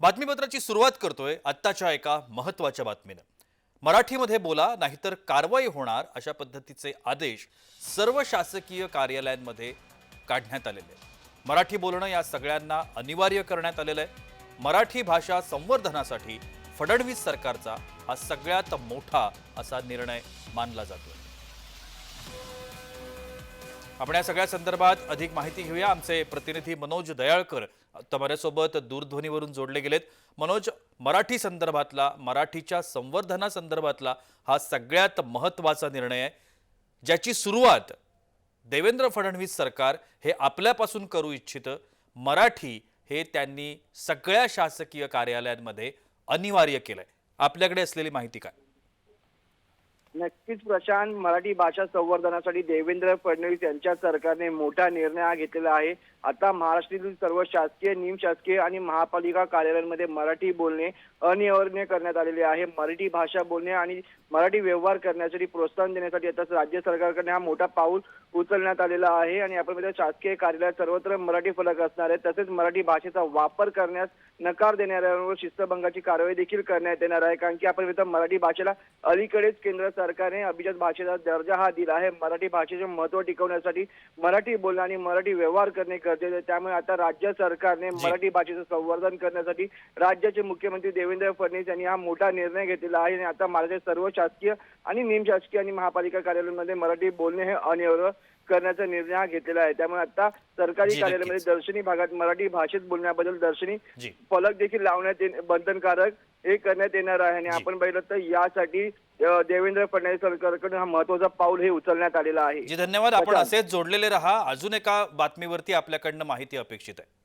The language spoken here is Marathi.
बातमीपत्राची सुरुवात करतोय आत्ताच्या एका महत्त्वाच्या बातमीनं. मराठीमध्ये बोला नाहीतर कारवाई होणार अशा पद्धतीचे आदेश सर्व शासकीय कार्यालयांमध्ये काढण्यात आलेले आहेत. मराठी बोलणं या सगळ्यांना अनिवार्य करण्यात आलेलं आहे. मराठी भाषा संवर्धनासाठी फडणवीस सरकारचा हा सगळ्यात मोठा असा निर्णय मानला जातो आपण या सगळ्या संदर्भात अधिक माहिती घेऊया. आमचे प्रतिनिधी मनोज दयाळकर आता माझ्यासोबत दूरध्वनीवरून जोडले गेलेत. मनोज मराठी संदर्भातला मराठीच्या संवर्धना संदर्भातला हा सगळ्यात महत्त्वाचा निर्णय आहे. ज्याची सुरुवात देवेंद्र फडणवीस सरकार हे आपल्यापासून करू इच्छितं. मराठी हे त्यांनी सगळ्या शासकीय कार्यालयांमध्ये अनिवार्य केलंय. आपल्याकडे असलेली माहिती काय? नक्कीच प्रशांत मराठी भाषा संवर्धनासाठी देवेंद्र फडणवीस यांच्या सरकारने मोठा निर्णय हा घेतलेला आहे. आता महाराष्ट्रातील सर्व शासकीय निमशासकीय आणि महापालिका कार्यालयांमध्ये मराठी बोलणे अनिवार्य करण्यात आलेले आहे. मराठी भाषा बोलणे आणि मराठी व्यवहार करण्यासाठी प्रोत्साहन देण्यासाठी आता राज्य सरकारकडे हा मोठा पाऊल उचलण्यात आलेला आहे आणि आपण शासकीय कार्यालयात सर्वत्र मराठी फलक असणार आहे तसेच मराठी भाषेचा वापर करण्यास नकार देणाऱ्यांवर शिस्तभंगाची कारवाई देखील करण्यात येणार आहे. कारण की आपण मराठी भाषेला अलीकडेच केंद्र सरकारने अभिजात भाषेचा दर्जा हा दिला आहे. मराठी भाषेचे महत्त्व टिकवण्यासाठी मराठी बोलणं आणि मराठी व्यवहार करणे गरजेचे आहे. त्यामुळे आता राज्य सरकारने मराठी भाषेचं संवर्धन करण्यासाठी राज्याचे मुख्यमंत्री देवेंद्र फडणवीस यांनी हा मोठा निर्णय घेतलेला आहे. आणि आता महाराष्ट्रात सर्व शासकीय आणि निमशासकीय आणि महापालिका कार्यालयांमध्ये मराठी बोलणे हे अनिवार्य करण्याचा निर्णय हा घेतलेला आहे. त्यामुळे आता सरकारी कार्यालयामध्ये. दर्शनी भागात मराठी भाषेत बोलण्याबद्दल दर्शनी फलक देखील लावण्यात बंधनकारक हे करण्यात येणार आहे आणि. आपण पाहिलं तर यासाठी देवेंद्र फडणवीस सरकारकडून हा महत्त्वाचा पाऊल हे उचलण्यात आलेला आहे जी धन्यवाद आपण. असेच जोडलेले रहा अजून एका बातमीवरती आपल्याकडनं माहिती अपेक्षित आहे